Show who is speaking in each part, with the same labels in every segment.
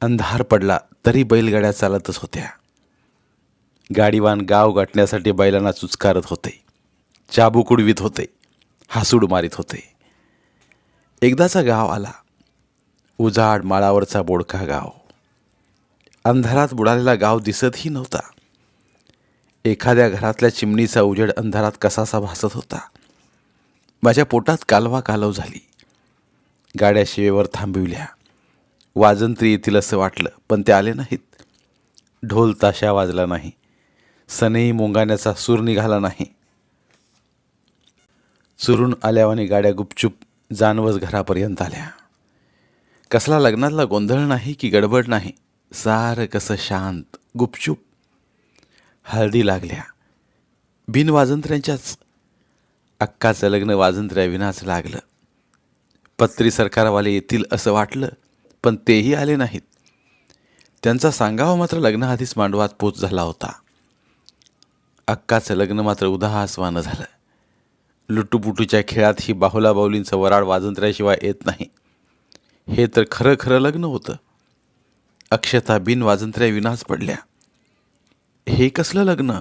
Speaker 1: अंधार पडला तरी बैलगाड्या चालतच होत्या. गाडीवान गाव गाठण्यासाठी बैलांना चुचकारत होते. चाबूक उडवीत होते. हासूड मारीत होते. एकदाचा गाव आला. उजाड माळावरचा बोडका गाव. अंधारात बुडालेला गाव दिसतही नव्हता. एखाद्या घरातल्या चिमणीचा उजेड अंधारात कसासा भासत होता. माझ्या पोटात कालवा कालव झाली. गाड्या शिवेवर थांबविल्या. वाजंत्री येतील असं वाटलं पण ते आले नाहीत. ढोल ताशा वाजला नाही. सनई मुंगाण्याचा सूर निघाला नाही. चुरून आल्यावानी गाड्या गुपचूप जानवस घरापर्यंत आल्या. कसला लग्नातला गोंधळ नाही की गडबड नाही सारं कसं शांत गुपचूप. हळदी लागल्या. बिन वाजंत्र्यांच्याच अक्काचं लग्न वाजंत्र्याविनाच लागलं. पत्री सरकारवाले येतील असं वाटलं पण तेही आले नाहीत. त्यांचा सांगावा मात्र लग्नाआधीच मांडवात पोच झाला होता. अक्काचं लग्न मात्र उदासवानं झालं. लुटूपुटूच्या खेळात ही बाहुला बाहुलींचं वराड वाजंत्र्याशिवाय येत नाही. हे तर खरं खरं लग्न होतं. अक्षता बिन वाजंत्र्याविनाच पडल्या. हे कसलं लग्न?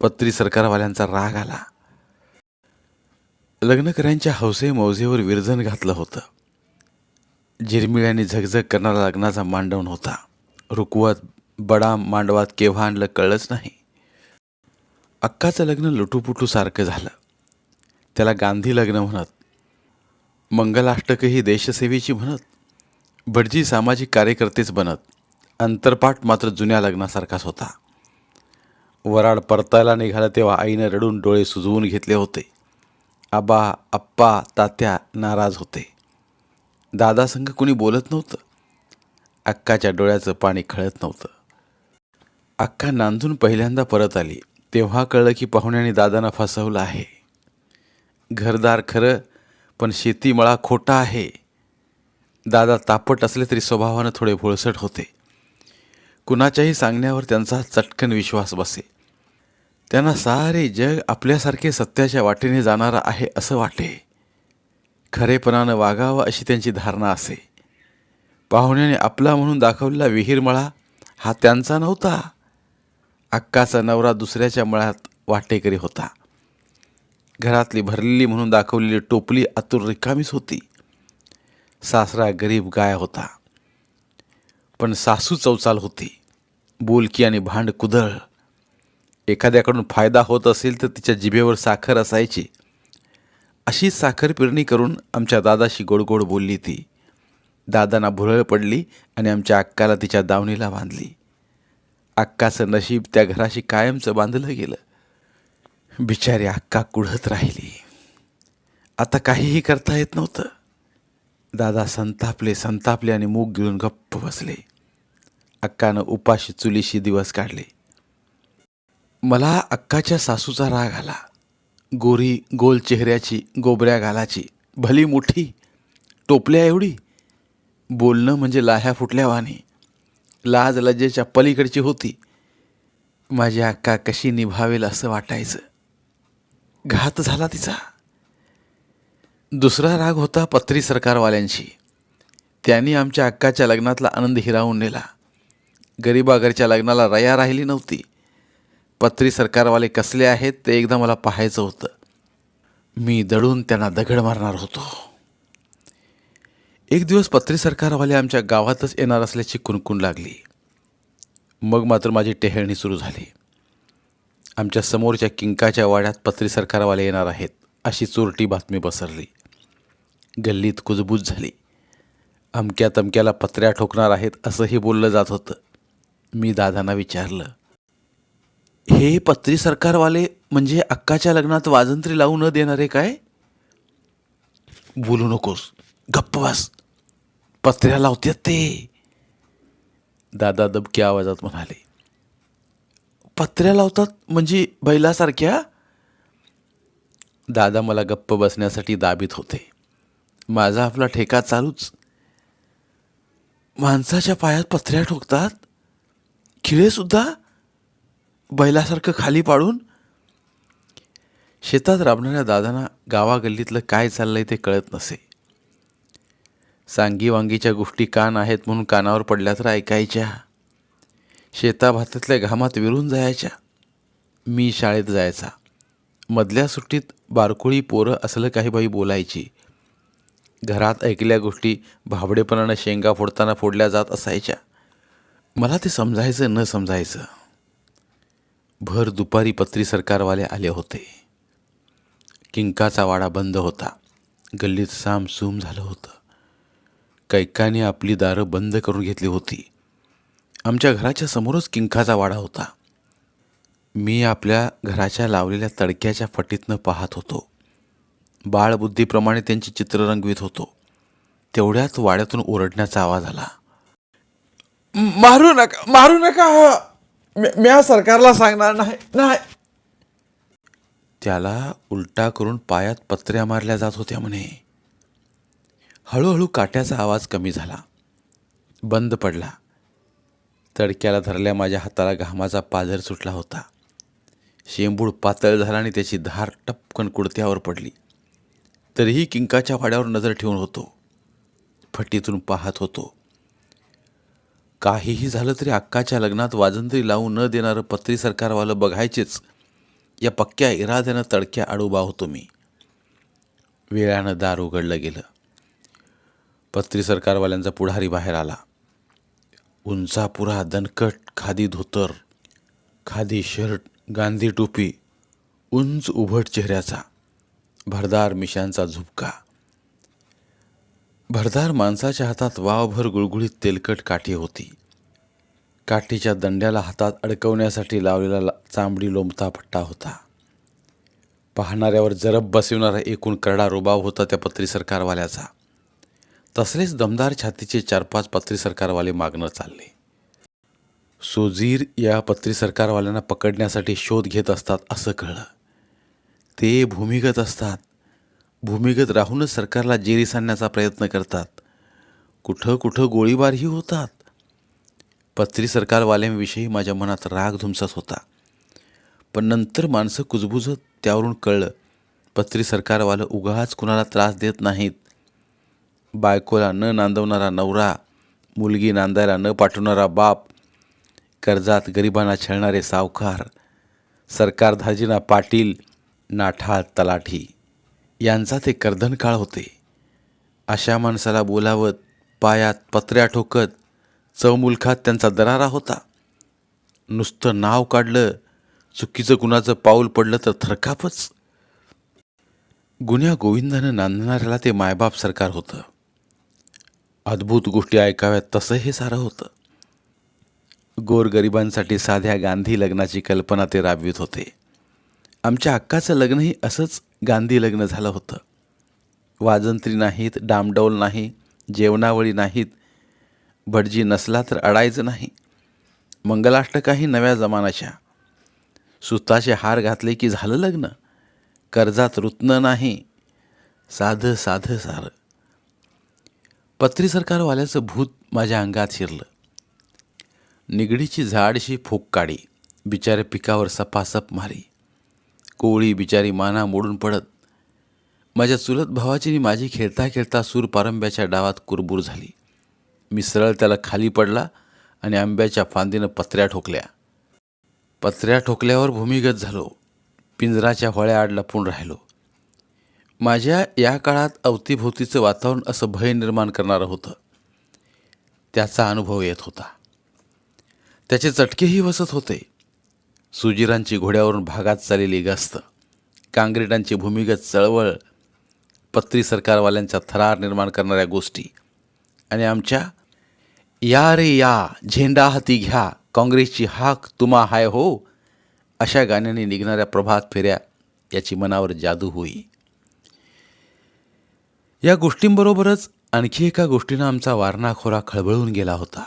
Speaker 1: पत्री सरकारवाल्यांचा राग आला. लग्नकऱ्यांच्या हौसे मौजेवर विरजन घातलं होतं. झिरमिळ्याने झगझग करणारा लग्नाचा मांडवण होता. रुकवत बडा मांडवात केव्हा आणलं कळलंच नाही. अक्काचं लग्न लुटूपुटू सारखं झालं. त्याला गांधी लग्न म्हणत मंगलाष्टकही देशसेवेची म्हणत भटजी सामाजिक कार्यकर्तेच बनत अंतरपाठ मात्र जुन्या लग्नासारखाच होता. वराड परतायला निघाला तेव्हा आईनं रडून डोळे सुजवून घेतले होते. आबा आप्पा तात्या नाराज होते. दादासंग कुणी बोलत नव्हतं. अक्काच्या डोळ्याचं पाणी खळत नव्हतं. अक्का नांदून पहिल्यांदा परत आली तेव्हा कळलं की पाहुण्याने दादांना फसवलं आहे. घरदार खरं पण शेतीमळा खोटा आहे. दादा तापट असले तरी स्वभावानं थोडे भोळसट होते. कुणाच्याही सांगण्यावर त्यांचा चटकन विश्वास बसे. त्यांना सारे जग आपल्यासारखे सत्याच्या वाटेने जाणारं आहे असं वाटे. खरेपणानं वागावं अशी त्यांची धारणा असे. पाहुण्याने आपला म्हणून दाखवलेला विहीरमळा हा त्यांचा नव्हता. अक्काचा नवरा दुसऱ्याच्या मळ्यात वाटेकरी होता. घरातली भरलेली म्हणून दाखवलेली टोपली आतूर रिकामीच होती. सासरा गरीब गाय होता. पण सासू चौचाल होती. बोलकी आणि भांड कुदळ. एखाद्याकडून फायदा होत असेल तर तिच्या जिभेवर साखर असायची. अशी साखर पिरणी करून आमच्या दादाशी गोड गोड बोलली ती. दादांना भुरळ पडली आणि आमच्या अक्काला तिच्या दावणीला बांधली. अक्काचं नशीब त्या घराशी कायमचं बांधलं गेलं. बिचारी अक्का कुढत राहिली. आता काहीही करता येत नव्हतं. दादा संतापले संतापले आणि मूग गिळून गप्प बसले. अक्कानं उपाशी चुलीशी दिवस काढले. मला अक्काच्या सासूचा राग आला. गोरी गोल चेहऱ्याची गोबऱ्या गालाची भली मोठी टोपल्या एवढी. बोलणं म्हणजे लाह्या फुटल्यावाने लाज लज्जेच्या पलीकडची होती. माझी अक्का कशी निभावेल असं वाटायचं. घात झाला तिचा. दुसरा राग होता पत्री सरकारवाल्यांशी. त्यांनी आमच्या अक्काच्या लग्नातला आनंद हिरावून नेला. गरिबागरच्या लग्नाला रया राहिली नव्हती. पत्री सरकारवाले कसले आहेत ते एकदा मला पाहायचं होतं. मी दडून त्यांना दगड मारणार होतो. एक दिवस पत्री सरकारवाले आमच्या गावातच येणार असल्याची कुणकुण लागली. मग मात्र माझी टेहळणी सुरू झाली. आमच्या समोरच्या किंकाच्या वाड्यात पत्री सरकारवाले येणार आहेत अशी चोरटी बातमी पसरली. गल्लीत कुजबूज झाली. अमक्या तमक्याला पत्र्या ठोकणार आहेत असंही बोललं जात होतं. मी दादांना विचारलं हे पत्री सरकारवाले म्हणजे अक्काच्या लग्नात वाजंत्री लावू न देणारे काय? बोलू नकोस. गप्प बस. पत्र्या लावतात ते. दादा दबक्या आवाजात म्हणाले. पत्र्या लावतात म्हणजे बैलासारख्या? दादा मला गप्प बसण्यासाठी दाबीत होते. माझा आपला ठेका चालूच. माणसाच्या पायात पत्र्या ठोकतात? खिळेसुद्धा बैलासारखं खाली पाडून शेतात राबणाऱ्या दादांना गावागल्लीतलं काय चाललंय ते कळत नसे. सांगी वांगीच्या गोष्टी कान आहेत म्हणून कानावर पडल्या तर ऐकायच्या. शेताभातातल्या घामात विरून जायच्या. मी शाळेत जायचा. मधल्या सुट्टीत बारकोळी पोरं असलं काही बाई बोलायची. घरात ऐकल्या गोष्टी भाबडेपणानं शेंगा फोडताना फोडल्या जात असायच्या. मला ते समजायचं न समजायचं. भर दुपारी पत्री सरकारवाले आले होते. किंकाचा वाडा बंद होता. गल्लीत सामसूम झालं होतं. कैकाने आपली दारं बंद करून घेतली होती. आमच्या घराच्या समोरच किंकाचा वाडा होता. मी आपल्या घराच्या लावलेल्या तडक्याच्या फटीतनं पाहत होतो. बाळबुद्धीप्रमाणे त्यांची चित्र रंगवीत होतो. तेवढ्याच वाड्यातून ओरडण्याचा आवाज आला. मारू नका मारू नका म्या सरकारला सांगणार नाही नाही. त्याला उलटा करून पायात पत्र्या मारल्या जात होत्या म्हणे. हळूहळू काट्याचा आवाज कमी झाला. बंद पडला. तडक्याला धरल्या माझ्या हाताला घामाचा पाझर सुटला होता. शेंबूड पातळ झाला आणि त्याची धार टपकन कुडत्यावर पडली. तरीही किंकाच्या वाड्यावर नजर ठेवून होतो. फटीतून पाहत होतो. काहीही झालं तरी अक्काच्या लग्नात वाजंत्री लावू न देणारं पत्री सरकारवालं बघायचेच. या पक्क्या इराद्यानं तडक्या आडोबा होतो मी. वेळानं दार उघडलं गेलं. पत्री सरकारवाल्यांचा पुढारी बाहेर आला. उंचापुरा दणकट खादी धोतर खादी शर्ट गांधी टोपी उंच उभट चेहऱ्याचा भरदार मिशांचा झुपका. भरदार माणसाच्या हातात वावभर गुळगुळीत तेलकट काठी होती. काठीच्या दंड्याला हातात अडकवण्यासाठी लावलेला ला- चांबडी लोंबता पट्टा होता. पाहणाऱ्यावर जरब बसविणारा एकूण करडा रुबाव होता त्या पत्री सरकारवाल्याचा. तसलेच दमदार छातीचे चार पाच पत्री सरकारवाले मागणं चालले. सोजीर या पत्री सरकारवाल्यांना पकडण्यासाठी शोध घेत असतात असं कळलं. ते भूमिगत असतात. भूमिगत राहूनच सरकारला जेरी सांडण्याचा प्रयत्न करतात. कुठं कुठं गोळीबारही होतात. पत्री सरकारवाल्यांविषयी माझ्या मनात राग धुमसत होता. पण नंतर माणसं कुजबुजत त्यावरून कळलं पत्री सरकारवालं उगाच कुणाला त्रास देत नाहीत. बायकोला न नांदवणारा नवरा मुलगी नांदायला न पाठवणारा बाप कर्जात गरिबांना छळणारे सावकार सरकार धाजीना पाटील नाठाळ तलाठी. यांचा ते कर्धन काळ होते. अशा माणसाला बोलावत पायात पत्र्या ठोकत चौमुलखात त्यांचा दरारा होता. नुसतं नाव काढलं चुकीचं कुणाचं पाऊल पडलं तर थरकापच. गुन्ह्या गोविंदानं नांदणाऱ्याला ते मायबाप सरकार होतं. अद्भुत गोष्टी ऐकाव्यात तसं हे सारं होतं. गोरगरिबांसाठी साध्या गांधी लग्नाची कल्पना ते राबवित होते. आमच्या अक्काचं लग्नही असंच गांधी लग्न झालं होतं. वाजंत्री नाहीत डामडौल नाही जेवणावळी नाहीत भटजी नसला तर अडायचं नाही. मंगलाष्टकाही नव्या जमानाच्या सुताचे हार घातले की झालं लग्न. कर्जात रुतणं नाही. साधं साधं सारं. पत्री सरकारवाल्याचं भूत माझ्या अंगात शिरलं. निगडीची झाडशी फूक काढी. बिचारे पिकावर सपासप मारी. कोळी बिचारी माना मोडून पडत. माझ्या चुलत भावाची माझी खेळता खेळता सूर पारंब्याच्या डावात कुरबूर झाली. मी सरळ त्याला खाली पडला आणि आंब्याच्या फांदीनं पत्र्या ठोकल्या. पत्र्या ठोकल्यावर भूमिगत झालो. पिंजराच्या होळ्या आड लपून राहिलो. माझ्या या काळात अवतीभोवतीचं वातावरण असं भय निर्माण करणारं होतं. त्याचा अनुभव येत होता. त्याचे चटकेही बसत होते. सुजिरांची घोड्यावरून भागात चाललेली गस्त काँग्रेटांची भूमिगत चळवळ पत्री सरकारवाल्यांचा थरार निर्माण करणाऱ्या गोष्टी आणि आमच्या या रे या झेंडा हाती घ्या काँग्रेसची हाक तुमा हाय हो अशा गाण्याने निघणाऱ्या प्रभात फेऱ्या याची मनावर जादू होई. या गोष्टींबरोबरच आणखी एका गोष्टीनं आमचा वारणाखोरा खळबळून गेला होता.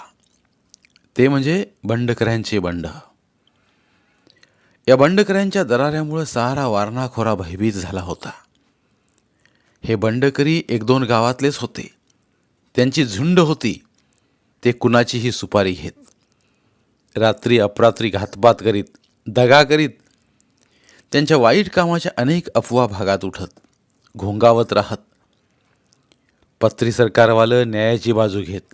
Speaker 1: ते म्हणजे बंडकऱ्यांचे बंड. या बंडकऱ्यांच्या दराऱ्यामुळं सारा वारणाखोरा भयभीत झाला होता. हे बंडकरी एक दोन गावातलेच होते. त्यांची झुंड होती. ते कुणाचीही सुपारी घेत. रात्री अपरात्री घातपात करीत दगा करीत त्यांच्या वाईट कामाच्या अनेक अफवा भागात उठत घोंगावत राहत. पत्री सरकारवालं न्यायाची बाजू घेत.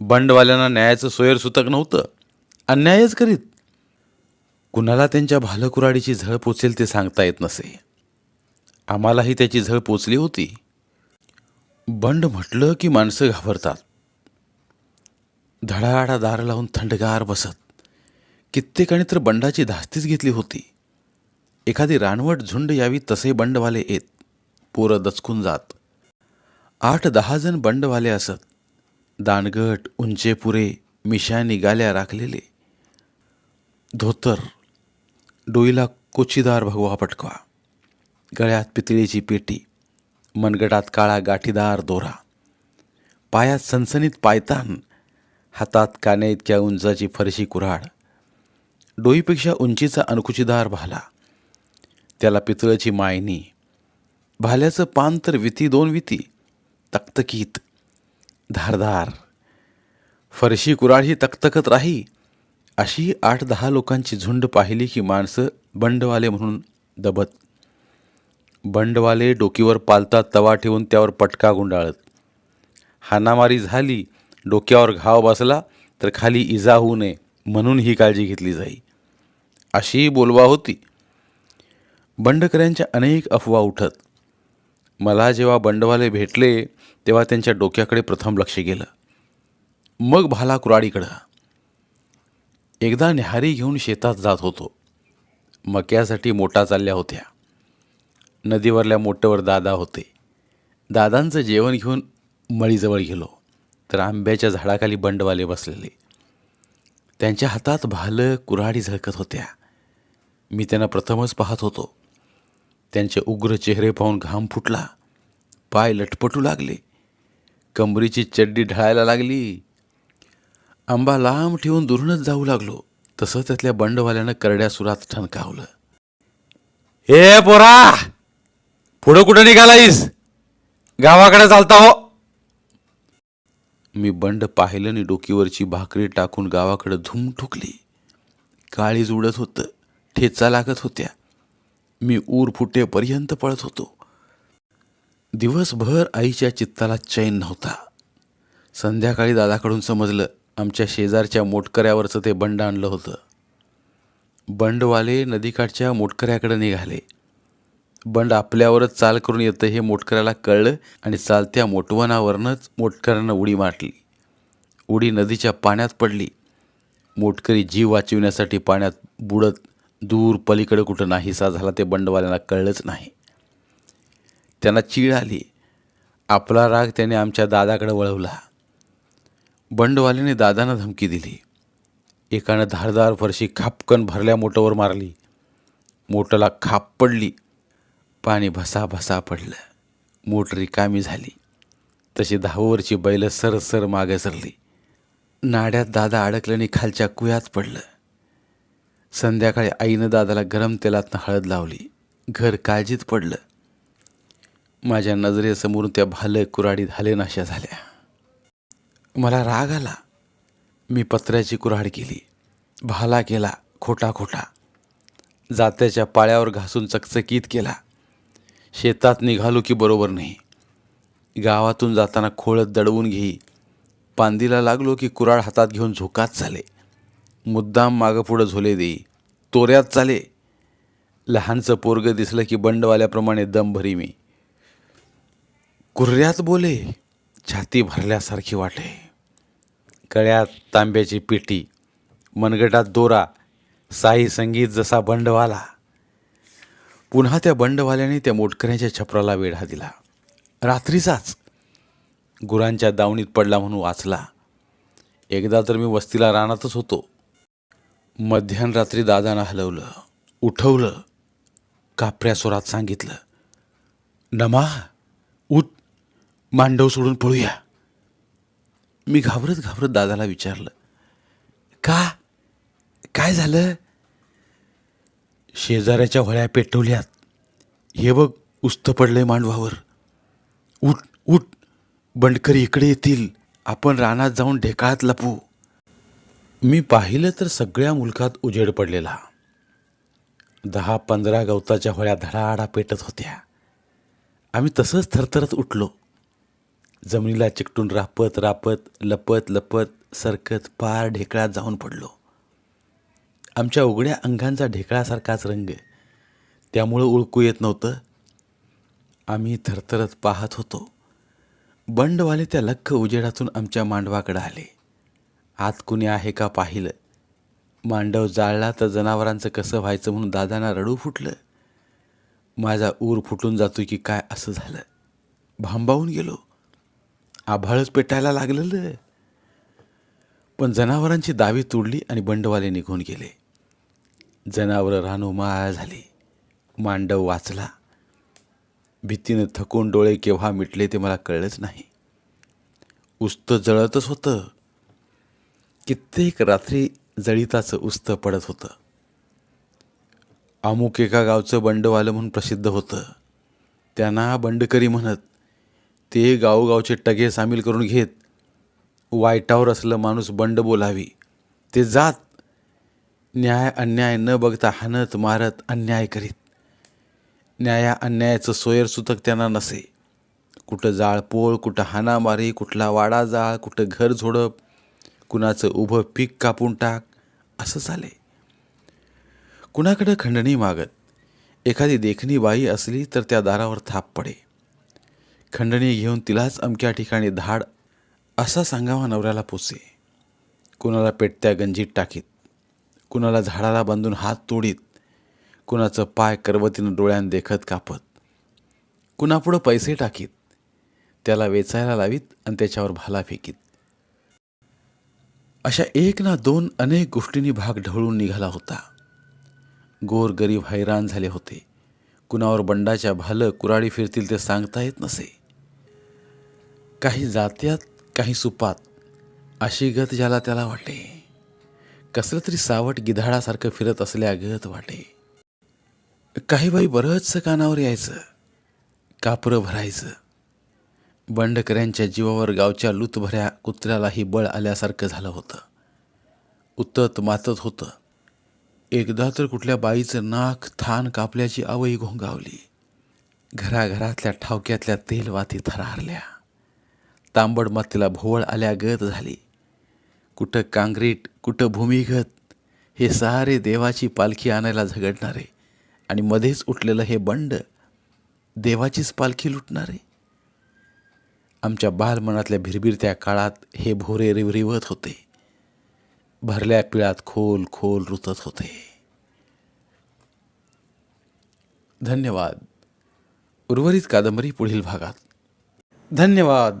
Speaker 1: बंडवाल्यांना न्यायाचं सोयर सुतक नव्हतं. अन्यायच करीत. कुणाला त्यांच्या भालकुराडीची झळ पोचेल ते सांगता येत नसे. आम्हालाही त्याची झळ पोचली होती. बंड म्हटलं की माणसं घाबरतात. धडाडा दार लावून थंडगार बसत. कित्येकाने तर बंडाची धास्तीच घेतली होती. एखादी रानवट झुंड यावी तसे बंडवाले येत. पोरं दचकून जात. आठ दहा जण बंडवाले असत. दानगट उंचेपुरे मिशा निघाल्या राखलेले. धोतर डोईला कोचीदार भगवा पटकवा. गळ्यात पितळीची पेटी मनगटात काळा गाठीदार दोरा. पायात सनसनीत पायतान हातात काने इतक्या उंचाची फरशी कुऱ्हाड. डोईपेक्षा उंचीचा अनकुचीदार भाला. त्याला पितळची मायनी. भाल्याचं पान तर विती दोन विती तकतकीत. धारधार फरशी कुराळ ही तकतकत राही अशी आठ दहा लोकांची झुंड पाहिली की माणसं बंडवाले म्हणून दबत. बंडवाले डोकीवर पालता तवा ठेवून त्यावर पटका गुंडाळत. हाणामारी झाली डोक्यावर घाव बसला तर खाली इजा होऊ नये म्हणून ही काळजी घेतली जाई. अशी बोलवा होती. बंडकऱ्यांच्या अनेक अफवा उठत. मला जेव्हा बंडवाले भेटले तेव्हा त्यांच्या डोक्याकडे प्रथम लक्ष गेलं. मग भाला कुराडीकडं. एकदा न्याहारी घेऊन शेतात जात होतो. मक्यासाठी मोठा चालल्या होत्या. नदीवरल्या मोठ्यावर दादा होते. दादांचं जेवण घेऊन मळीजवळ गेलो. तर आंब्याच्या झाडाखाली बंडवाले बसलेले. त्यांच्या हातात भालं कुऱ्हाडी झळकत होत्या. मी त्यांना प्रथमच पाहत होतो. त्यांचे उग्र चेहरे पाहून घाम फुटला. पाय लटपटू लागले. कमरीची चड्डी ढळायला लागली. आंबा लांब ठेवून दुरूनच जाऊ लागलो. तसं त्यातल्या बंडवाल्यानं करड्या सुरात ठणकावलं. हे पोरा! पुढं कुठं निघालाईस गावाकडे चालता हो. मी बंड पाहिलं आणि डोकीवरची भाकरी टाकून गावाकडे धूम ठुकली. काळीज उडत होतं ठेचा लागत होत्या. मी ऊर फुटेपर्यंत पळत होतो. दिवसभर आईच्या चित्ताला चैन नव्हता. संध्याकाळी दादाकडून समजलं आमच्या शेजारच्या मोटकऱ्यावरचं ते बंड आणलं होतं. बंडवाले नदीकाठच्या मोटकऱ्याकडे निघाले. बंड आपल्यावरच चाल करून येतं हे मोटकऱ्याला कळलं आणि चालत्या मोटवनावरनंच मोटकऱ्यानं उडी मारली. उडी नदीच्या पाण्यात पडली. मोटकरी जीव वाचविण्यासाठी पाण्यात बुडत दूर पलीकडे कुठं नाहीसा झाला ते बंडवाल्यांना कळलंच नाही. त्यांना चीड आली. आपला राग त्याने आमच्या दादाकडे वळवला. बंडवाल्याने दादांना धमकी दिली. एकानं धारदार फरशी खापकन भरल्या मोटोवर मारली. मोटला खाप पडली. पाणी भसा भसा पडलं. मोट रिकामी झाली. तशी दहावरची बैल सर सर मागे सरली. नाड्यात दादा अडकल्याने खालच्या कुयात पडलं. संध्याकाळी आईनं दादाला गरम तेलातनं हळद लावली. घर काळजीत पडलं. माझ्या नजरेसमोरून त्या भालं कुराडी झाले नाशा झाल्या. मला राग आला. मी पत्र्याची कुऱ्हाड केली. भाला केला खोटा खोटा जात्याच्या पाळ्यावर घासून चकचकीत केला. शेतात निघालो की बरोबर नाही. गावातून जाताना खोळत दडवून घेई. पांदीला लागलो की कुराड हातात घेऊन झोकात चाले. मुद्दाम मागं पुढं झोले देई. तोऱ्यात चाले. लहानचं पोरगं दिसलं की बंडवाल्याप्रमाणे दम भरी मी. कुर्र्यात बोले छाती भरल्यासारखी वाटे. गळ्यात तांब्याची पेटी मनगटात दोरा साई संगीत जसा बंडवाला. पुन्हा त्या बंडवाल्याने त्या मोटकऱ्याच्या छपराला वेढा दिला. रात्रीचाच. गुरांच्या दावणीत पडला म्हणून वाचला. एकदा तर मी वस्तीला रानातच होतो. मध्यानरात्री दादानं हलवलं उठवलं कापऱ्या स्वरात सांगितलं नमा मांडव सोडून पळूया. मी घाबरत घाबरत दादाला विचारलं का? काय झालं? शेजाऱ्याच्या होळ्या पेटवल्यात. हे बघ उस्त पडलंय मांडवावर. उठ उठ. बंडकरी इकडे येतील. आपण रानात जाऊन ढेकाळात लपू. मी पाहिलं तर सगळ्या मुलखात उजेड पडलेला. दहा पंधरा गवताच्या होळ्या धडाआडा पेटत होत्या. आम्ही तसंच थरथरत उठलो. जमिनीला चिकटून रापत रापत लपत लपत सरकत पार ढेकळात जाऊन पडलो. आमच्या उघड्या अंगांचा ढेकळासारखाच रंग. त्यामुळं ओळखू येत नव्हतं. आम्ही थरथरत पाहत होतो. बंडवाले त्या लख्ख उजेडातून आमच्या मांडवाकडे आले. आत कुणी आहे का पाहिलं? मांडव जाळला तर जनावरांचं कसं व्हायचं म्हणून दादांना रडू फुटलं. माझा ऊर फुटून जातो की काय असं झालं. भांबावून गेलो. आभाळच पेटायला लागलेलं पण जनावरांची दावी तोडली आणि बंडवाले निघून गेले. जनावरं रानोमाळ झाली. मांडव वाचला. भीतीनं थकून डोळे केव्हा मिटले ते मला कळलंच नाही. उस्त जळतच होतं. कित्येक रात्री जळिताचं उस्त पडत होतं. अमुक एका गावचं बंडवालं म्हणून प्रसिद्ध होतं. त्यांना बंडकरी म्हणत ते गावोगावचे टगे सामील करून घेत वाईटावर असलं माणूस बंड बोलावी. ते जात न्याय अन्याय न बघता हाणत मारत अन्याय करीत. न्याया अन्यायाचं सोयर सुतक त्यांना नसे. कुठं जाळपोळ कुठं हाणामारी कुठला वाडा जाळ कुठं घर झोडप कुणाचं उभं पीक कापून टाक असं चाले. कुणाकडं खंडणी मागत? एखादी देखणी बाई असली तर त्या दारावर थाप पडे. खंडणी घेऊन तिलाच अमक्या ठिकाणी धाड असा सांगावा नवऱ्याला पोचे कुणाला पेटत्या गंजीत टाकीत कुणाला झाडाला बांधून हात तोडीत कुणाचं पाय करवतीनं डोळ्यानं देखत कापत कुणापुढं पैसे टाकीत त्याला वेचायला लावीत आणि त्याच्यावर भाला फेकीत. अशा एक ना दोन अनेक गोष्टींनी भाग ढवळून निघाला होता. गोर गरीब हैराण झाले होते. कुणावर बंडाच्या भालं कुराडी फिरतील ते सांगता येत नसे. काही जात्यात काही सुपात. अशी गत ज्याला त्याला वाटे. कसलं तरी सावट गिधाडासारखं फिरत असल्या गत वाटे. काही बाई बरंचसं कानावर यायचं. कापरं भरायचं. बंडकऱ्यांच्या जीवावर गावच्या लूतभऱ्या कुत्र्यालाही बळ आल्यासारखं झालं होतं. उतत मातत होतं. एकदा तर कुठल्या बाईचं नाक थान कापल्याची आवई घोंगावली. घराघरातल्या ठावक्यातल्या तेलवाती थरारल्या. तांबड मातीला भोवळ आल्या गत झाली. कुठं काँक्रीट कुठं भूमिगत हे सारे देवाची पालखी आणायला झगडणारे आणि मध्येच उठलेलं हे बंड देवाचीच पालखी लुटणारे? आमच्या बालमनातल्या भिरभिरत्या काळात हे भोरे रिवरिवत होते. भरल्या पिळात खोल खोल रुतत होते. धन्यवाद. उर्वरित कादंबरी पुढील भागात.
Speaker 2: धन्यवाद.